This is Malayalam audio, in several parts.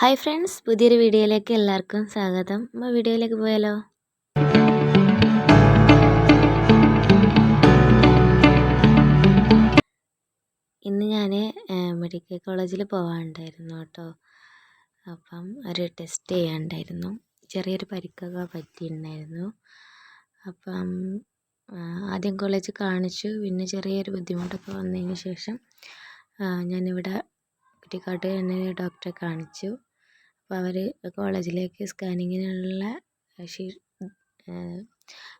ഹായ് ഫ്രണ്ട്സ് പുതിയൊരു വീഡിയോയിലേക്ക് എല്ലാവർക്കും സ്വാഗതം. നമ്മൾ വീഡിയോയിലേക്ക് പോയാലോ? ഇന്ന് ഞാൻ മെഡിക്കൽ കോളേജിൽ പോകാനുണ്ടായിരുന്നു കേട്ടോ. അപ്പം ഒരു ടെസ്റ്റ് ചെയ്യാനുണ്ടായിരുന്നു ചെറിയൊരു പരിക്കൊക്കെ പറ്റിയിട്ടുണ്ടായിരുന്നു അപ്പം ആദ്യം കോളേജ് കാണിച്ചു. പിന്നെ ചെറിയൊരു ബുദ്ധിമുട്ടൊക്കെ വന്നതിന് ശേഷം ഞാനിവിടെ കുറ്റിക്കാട്ട് തന്നെ ഡോക്ടറെ കാണിച്ചു. അപ്പോൾ അവർ കോളേജിലേക്ക് സ്കാനിങ്ങിനുള്ള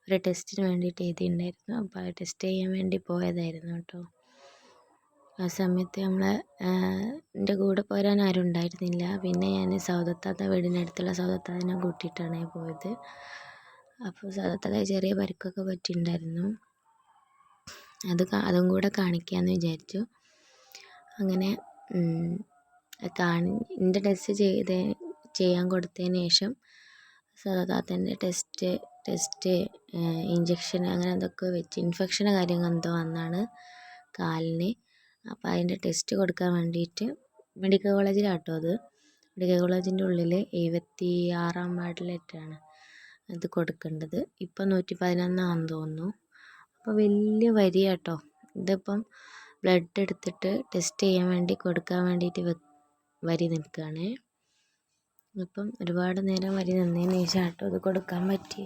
ഒരു ടെസ്റ്റിന് വേണ്ടിയിട്ട് എഴുതിയിട്ടുണ്ടായിരുന്നു. അപ്പോൾ ആ ടെസ്റ്റ് ചെയ്യാൻ വേണ്ടി പോയതായിരുന്നു കേട്ടോ. ആ സമയത്ത് നമ്മൾ എന്റെ കൂടെ പോരാൻ ആരും ഉണ്ടായിരുന്നില്ല. പിന്നെ ഞാൻ സൗദത്താത്ത വീടിനടുത്തുള്ള സൗദത്താതിനെ കൂട്ടിയിട്ടാണ് പോയത്. അപ്പോൾ സൗദത്താത്ത ചെറിയ പരിക്കൊക്കെ പറ്റിയിട്ടുണ്ടായിരുന്നു. അത് അതും കൂടെ കാണിക്കാമെന്ന് വിചാരിച്ചു. അങ്ങനെ കാണി എന്റെ ടെസ്റ്റ് ചെയ്ത് ചെയ്യാൻ കൊടുത്തതിന് ശേഷം സദാതാത്തന്റെ ടെസ്റ്റ് ടെസ്റ്റ് ഇഞ്ചക്ഷൻ അങ്ങനെ എന്തൊക്കെ വെച്ച് ഇൻഫെക്ഷൻ കാര്യങ്ങൾ എന്തോ വന്നാണ് കാലിന്. അപ്പോൾ അതിന്റെ ടെസ്റ്റ് കൊടുക്കാൻ വേണ്ടിയിട്ട് മെഡിക്കൽ കോളേജിലാട്ടോ അത്. മെഡിക്കൽ കോളേജിന്റെ ഉള്ളിൽ എഴുപത്തി ആറാം വാർഡിലായിട്ടാണ് ഇത് കൊടുക്കേണ്ടത്. ഇപ്പം നൂറ്റി പതിനൊന്നാണെന്ന് തോന്നുന്നു. അപ്പോൾ വലിയ വരിയാട്ടോ ഇതിപ്പം ബ്ലഡ് എടുത്തിട്ട് ടെസ്റ്റ് ചെയ്യാൻ വേണ്ടി കൊടുക്കാൻ വേണ്ടിയിട്ട് വരി നിൽക്കുകയാണ്. അപ്പം ഒരുപാട് നേരം വരി നിന്നതിന് ശേഷം ആട്ടോ അത് കൊടുക്കാൻ പറ്റി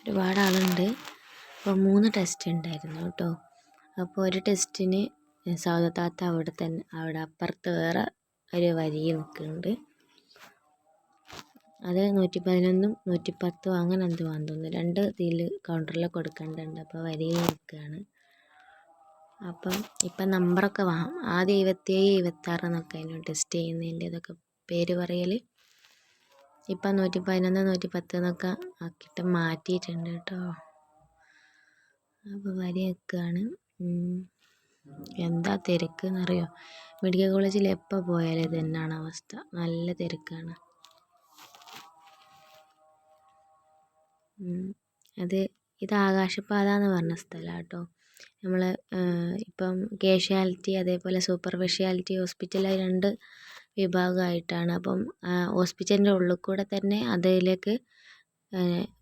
ഒരുപാട് ആളുണ്ട്. അപ്പോൾ മൂന്ന് ടെസ്റ്റ് ഉണ്ടായിരുന്നു കേട്ടോ. അപ്പോൾ ഒരു ടെസ്റ്റിന് സൗദത്താത്ത അവിടെ തന്നെ അവിടെ അപ്പുറത്ത് വേറെ ഒരു വരി നിൽക്കുന്നുണ്ട്. അത് നൂറ്റി പതിനൊന്നും നൂറ്റി പത്തും അങ്ങനെ എന്തുവാന്ന് തോന്നുന്നു. രണ്ട് ഇതിൽ കൗണ്ടറിൽ കൊടുക്കേണ്ടതുണ്ട്. അപ്പോൾ വരിയിൽ നിൽക്കുകയാണ്. അപ്പം ഇപ്പം നമ്പറൊക്കെ വാ ആദ്യം ഇരുപത്തിയേഴ് ഇരുപത്താറ് എന്നൊക്കെ അതിന് ടെസ്റ്റ് ചെയ്യുന്നതിന്റെ ഇതൊക്കെ പേര് പറയൽ. ഇപ്പം നൂറ്റി പതിനൊന്ന് നൂറ്റി പത്ത് എന്നൊക്കെ ആക്കിയിട്ട് മാറ്റിയിട്ടുണ്ട് കേട്ടോ. അപ്പോൾ വരി നിൽക്കുകയാണ് എന്താ തിരക്ക് എന്നറിയോ? മെഡിക്കൽ കോളേജിൽ എപ്പോൾ പോയാലും ഇത് തന്നെയാണ് അവസ്ഥ. നല്ല തിരക്കാണ്. അത് ഇത് ആകാശപാത എന്ന് പറഞ്ഞ സ്ഥലമാണ് കേട്ടോ. നമ്മൾ ഇപ്പം കേഷ്വാലിറ്റി അതേപോലെ സൂപ്പർ സ്പെഷ്യാലിറ്റി ഹോസ്പിറ്റൽ രണ്ട് വിഭാഗമായിട്ടാണ്. അപ്പം ഹോസ്പിറ്റലിന്റെ ഉള്ളിൽ കൂടെ തന്നെ അതിലേക്ക്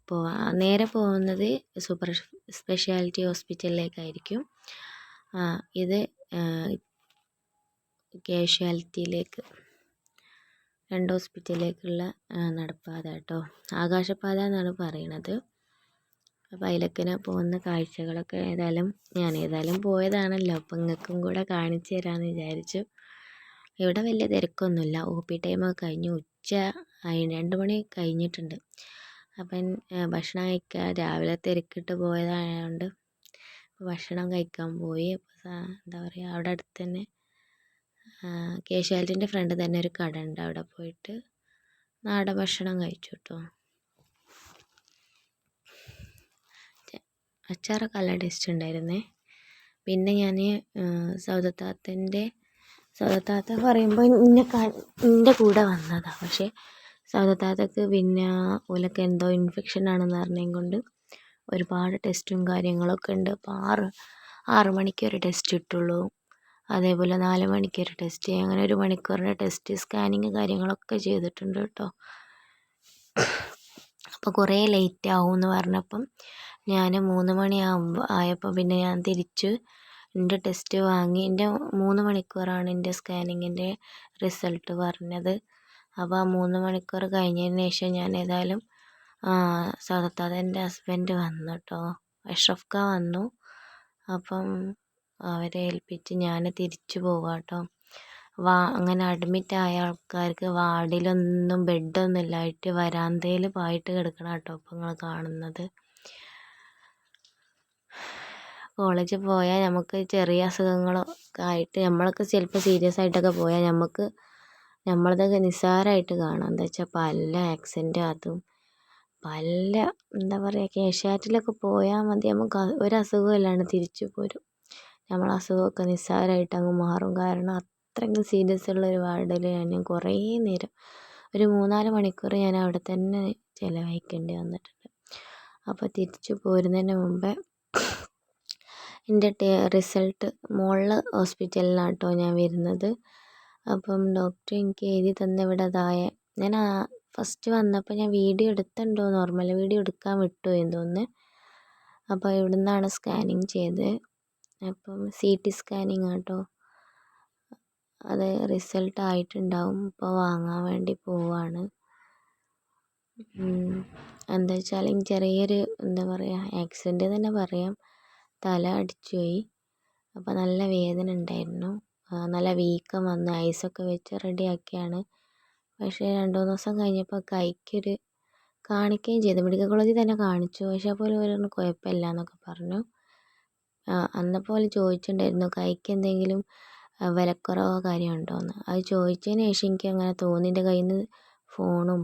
പോവാം നേരെ പോകുന്നത് സൂപ്പർ സ്പെഷ്യാലിറ്റി ഹോസ്പിറ്റലിലേക്കായിരിക്കും. ഇത് കേഷ്വാലിറ്റിയിലേക്ക് രണ്ട് ഹോസ്പിറ്റലിലേക്കുള്ള നടപ്പാത കേട്ടോ. ആകാശപാത എന്നാണ് പറയണത്. അപ്പോൾ അതിലൊക്കെ പോകുന്ന കാഴ്ചകളൊക്കെ ഏതായാലും ഞാൻ ഏതായാലും പോയതാണല്ലോ. അപ്പം നിങ്ങൾക്കും കൂടെ കാണിച്ചു തരാമെന്ന് വിചാരിച്ചു. ഇവിടെ വലിയ തിരക്കൊന്നുമില്ല. ഒ പി ടൈമൊക്കെ കഴിഞ്ഞു ഉച്ച രണ്ട് മണി കഴിഞ്ഞിട്ടുണ്ട്. അപ്പം ഭക്ഷണം കഴിക്കാൻ രാവിലെ തിരക്കിട്ട് പോയതായതുകൊണ്ട് ഭക്ഷണം കഴിക്കാൻ പോയി. എന്താ പറയുക അവിടെ അടുത്ത് തന്നെ കേശാലിറ്റിന്റെ ഫ്രണ്ട് തന്നെ ഒരു കട ഉണ്ട്. അവിടെ പോയിട്ട് നാടൻ ഭക്ഷണം കഴിച്ചു കേട്ടോ അച്ചാറൊക്കെ നല്ല ടേസ്റ്റ് ഉണ്ടായിരുന്നേ. പിന്നെ ഞാൻ സൗദത്താത്തന്റെ സൗദത്താത്ത പറയുമ്പോൾ ഇന്നെ എന്റെ കൂടെ വന്നതാണ് പക്ഷേ സൗദത്താത്തക്ക് പിന്നെ ഓലൊക്കെ എന്തോ ഇൻഫെക്ഷൻ ആണെന്ന് പറഞ്ഞതും കൊണ്ട് ഒരുപാട് ടെസ്റ്റും കാര്യങ്ങളൊക്കെ ഉണ്ട്. അപ്പോൾ ആറ് ആറ് മണിക്ക് ഒരു ടെസ്റ്റ് ഇട്ടുള്ളൂ അതേപോലെ നാല് മണിക്ക് ഒരു ടെസ്റ്റ് അങ്ങനെ ഒരു മണിക്കൂറിന്റെ ടെസ്റ്റ് സ്കാനിങ് കാര്യങ്ങളൊക്കെ ചെയ്തിട്ടുണ്ട് കേട്ടോ. അപ്പോൾ കുറേ ലേറ്റ് ആവും എന്ന് പറഞ്ഞപ്പം ഞാൻ മൂന്ന് മണി ആകുമ്പോൾ ആയപ്പോൾ പിന്നെ ഞാൻ തിരിച്ച് എന്റെ ടെസ്റ്റ് വാങ്ങി. എന്റെ മൂന്ന് മണിക്കൂറാണ് എന്റെ സ്കാനിങ്ങിന്റെ റിസൾട്ട് പറഞ്ഞത്. അപ്പോൾ ആ മൂന്ന് മണിക്കൂർ കഴിഞ്ഞതിന് ശേഷം ഞാൻ ഏതായാലും സദത്താതെ എന്റെ ഹസ്ബൻഡ് വന്നു കേട്ടോ അഷ്റഫ് ഖാൻ വന്നു. അപ്പം അവരെ ഏൽപ്പിച്ച് ഞാൻ തിരിച്ചു പോവാം കേട്ടോ വാ അങ്ങനെ അഡ്മിറ്റ് ആയ ആൾക്കാർക്ക് വാർഡിലൊന്നും ബെഡൊന്നും ഇല്ലായിട്ട് വരാന്തയിൽ പായിട്ട് കിടക്കണം കേട്ടോ ഇപ്പം നിങ്ങൾ കാണുന്നത്. കോളേജിൽ പോയാൽ നമുക്ക് ചെറിയ അസുഖങ്ങളൊക്കെ ആയിട്ട് നമ്മളൊക്കെ ചിലപ്പോൾ സീരിയസ് ആയിട്ടൊക്കെ പോയാൽ നമുക്ക് നമ്മളതൊക്കെ നിസ്സാരമായിട്ട് കാണാം. എന്താ വെച്ചാൽ പല ആക്സിഡന്റും അതും പല എന്താ പറയുക കേഷ്വാറ്റിലൊക്കെ പോയാൽ മതി. നമുക്ക് ഒരു അസുഖവും ഇല്ലാണ്ട് തിരിച്ചു പോരും. നമ്മളെ അസുഖമൊക്കെ നിസ്സാരമായിട്ട് അങ്ങ് മാറും. കാരണം അത്രയ്ക്കും സീരിയസ് ഉള്ള ഒരു വാർഡിൽ ഞാൻ കുറേ നേരം ഒരു മൂന്നാൽ മണിക്കൂർ ഞാൻ അവിടെ തന്നെ ചിലവഴിക്കേണ്ടി വന്നിട്ടുണ്ട്. അപ്പോൾ തിരിച്ചു പോരുന്നതിന് മുമ്പേ എന്റെ റിസൾട്ട് മുകളിൽ ഹോസ്പിറ്റലിലാണ് കേട്ടോ ഞാൻ വരുന്നത്. അപ്പം ഡോക്ടർ എനിക്ക് എഴുതി തന്ന ഇവിടെ അതായ ഞാൻ ഫസ്റ്റ് വന്നപ്പോൾ ഞാൻ വീഡിയോ എടുത്തിട്ടുണ്ടോ നോർമൽ വീഡിയോ എടുക്കാൻ വിട്ടുപോയെന്ന് തോന്നുന്നു. അപ്പോൾ ഇവിടെ നിന്നാണ് സ്കാനിങ് ചെയ്തത്. അപ്പം സി ടി സ്കാനിങ് കേട്ടോ അത് റിസൾട്ട് ആയിട്ടുണ്ടാവും. ഇപ്പോൾ വാങ്ങാൻ വേണ്ടി പോവാണ്. എന്താ വെച്ചാൽ ചെറിയൊരു എന്താ പറയുക ആക്സിഡന്റ് തന്നെ പറയാം. തല അടിച്ചു പോയി. അപ്പോൾ നല്ല വേദന ഉണ്ടായിരുന്നു. നല്ല വീക്കം വന്ന് ഒക്കെ വെച്ച് റെഡിയാക്കിയാണ് പക്ഷേ രണ്ട് മൂന്ന് ദിവസം കഴിഞ്ഞപ്പോൾ കൈക്കൊരു കാണിക്കുകയും ചെയ്തു. മെഡിക്കൽ കോളേജിൽ തന്നെ കാണിച്ചു. പക്ഷേ അപ്പോൾ അവർ പറഞ്ഞു കുഴപ്പമില്ല എന്നൊക്കെ പറഞ്ഞു. അന്നപ്പോൾ അവർ ചോദിച്ചിട്ടുണ്ടായിരുന്നു കൈക്ക് എന്തെങ്കിലും വിലക്കുറവോ കാര്യം ഉണ്ടോയെന്ന് അത് ചോദിച്ചതിന് ശേഷം എനിക്ക് അങ്ങനെ തോന്നി. എന്റെ കയ്യിൽ നിന്ന് ഫോണും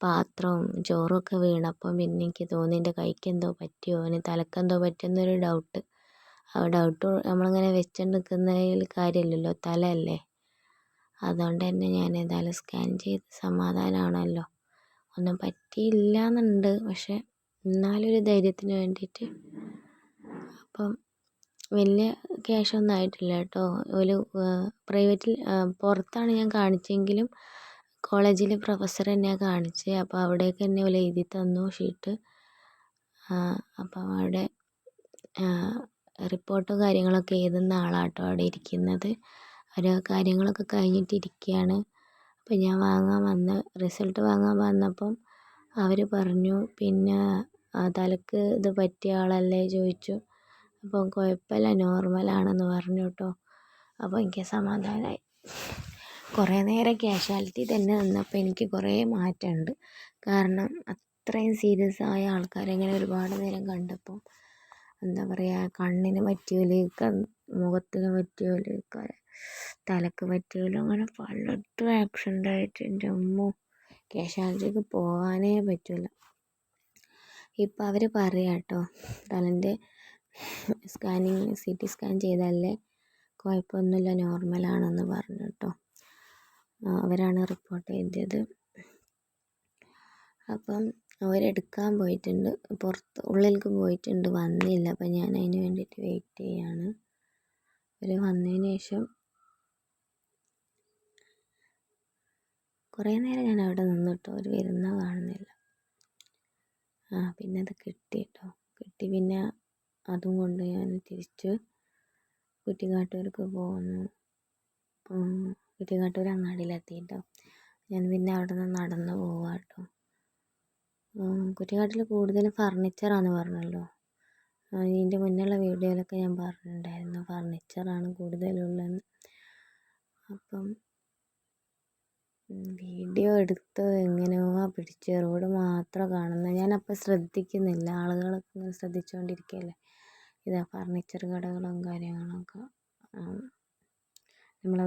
പാത്രവും ചോറുമൊക്കെ വീണപ്പോൾ വീണപ്പം പിന്നെ എനിക്ക് തോന്നി എന്റെ കൈക്ക് എന്തോ പറ്റിയോ ഇനി തലക്കെന്തോ പറ്റിയെന്നൊരു ഡൗട്ട് ആ ഡൗട്ട് നമ്മളിങ്ങനെ വെച്ചുകൊണ്ട് നിൽക്കുന്നതിൽ കാര്യമില്ലല്ലോ തലയല്ലേ? അതുകൊണ്ട് തന്നെ ഞാൻ ഏതായാലും സ്കാൻ ചെയ്ത് സമാധാനമാണല്ലോ ഒന്നും പറ്റിയില്ല എന്നുണ്ട് പക്ഷെ എന്നാലും ഒരു ധൈര്യത്തിന് വേണ്ടിയിട്ട്. അപ്പം വലിയ ക്യാഷൊന്നും ആയിട്ടില്ല കേട്ടോ. ഒരു പ്രൈവറ്റിൽ പുറത്താണ് ഞാൻ കാണിച്ചെങ്കിലും കോളേജിൽ പ്രൊഫസർ തന്നെയാണ് കാണിച്ചത് അപ്പോൾ അവിടേക്ക് തന്നെ ഓൽ എഴുതി തന്നു ഷീട്ട് അപ്പം അവിടെ റിപ്പോർട്ടും കാര്യങ്ങളൊക്കെ എഴുതുന്ന ആളാണ് കേട്ടോ അവിടെ ഇരിക്കുന്നത്. ഓരോ കാര്യങ്ങളൊക്കെ കഴിഞ്ഞിട്ട് ഇരിക്കുകയാണ്. അപ്പോൾ ഞാൻ വാങ്ങാൻ വന്ന റിസൾട്ട് വാങ്ങാൻ വന്നപ്പം അവർ പറഞ്ഞു പിന്നെ തലക്ക് ഇത് പറ്റിയ ആളല്ലേ? ചോദിച്ചു. അപ്പം കുഴപ്പമില്ല നോർമലാണെന്ന് പറഞ്ഞു കേട്ടോ. അപ്പോൾ എനിക്ക് സമാധാനമായി കുറേ നേരം ക്യാഷ്വാലിറ്റി തന്നെ നിന്നപ്പോൾ എനിക്ക് കുറേ മാറ്റമുണ്ട് കാരണം അത്രയും സീരിയസ് ആയ ആൾക്കാരെ ഇങ്ങനെ ഒരുപാട് നേരം കണ്ടപ്പോൾ എന്താ പറയുക കണ്ണിന് പറ്റിയോൽ മുഖത്തിന് പറ്റിയോൽ തലക്ക് പറ്റിയോൽ അങ്ങനെ പലയിടത്തും ആക്സിഡന്റ് ആയിട്ട് എന്റെ അമ്മ ക്യാഷ്വാലിറ്റിക്ക് പോകാനേ പറ്റില്ല ഇപ്പം അവർ പറയാം കേട്ടോ തലന്റെ സ്കാനിങ് സി ടി സ്കാൻ ചെയ്താലേ കുഴപ്പമൊന്നുമില്ല നോർമലാണെന്ന് പറഞ്ഞു കേട്ടോ അവരാണ് റിപ്പോർട്ട് എഴുതിയത് അപ്പം അവരെടുക്കാൻ പോയിട്ടുണ്ട്. പുറത്ത് ഉള്ളിലേക്ക് പോയിട്ടുണ്ട്. വന്നില്ല. അപ്പം ഞാൻ അതിന് വേണ്ടിയിട്ട് വെയിറ്റ് ചെയ്യാണ്. അവർ വന്നതിന് ശേഷം കുറേ നേരം ഞാൻ അവിടെ നിന്നിട്ടോ അവർ വരുന്ന കാണുന്നില്ല. ആ പിന്നെ അത് കിട്ടി കേട്ടോ കിട്ടി പിന്നെ അതും കൊണ്ട് ഞാൻ തിരിച്ച് കുറ്റിക്കാട്ടൂർക്ക് പോന്നു. കുറ്റിക്കാട്ടൂർ അങ്ങാടിയിലെത്തി കേട്ടോ ഞാൻ പിന്നെ അവിടെ നിന്ന് നടന്ന് പോവാ കേട്ടോ കുറ്റിക്കാട്ടിൽ കൂടുതലും ഫർണിച്ചറാന്ന് പറഞ്ഞല്ലോ. ഇതിന്റെ മുന്നേയുള്ള വീഡിയോയിലൊക്കെ ഞാൻ പറഞ്ഞിട്ടുണ്ടായിരുന്നു. ഫർണിച്ചറാണ് കൂടുതലുള്ളതെന്ന്. അപ്പം വീഡിയോ എടുത്ത് എങ്ങനെയോ പിടിച്ച് റോഡ് മാത്രം കാണുന്നത് ഞാനപ്പോൾ ശ്രദ്ധിക്കുന്നില്ല. ആളുകളൊക്കെ ഇങ്ങനെ ശ്രദ്ധിച്ചുകൊണ്ടിരിക്കുകയല്ലേ ഇതാ ഫർണിച്ചർ കടകളും കാര്യങ്ങളൊക്കെ. നമ്മളെ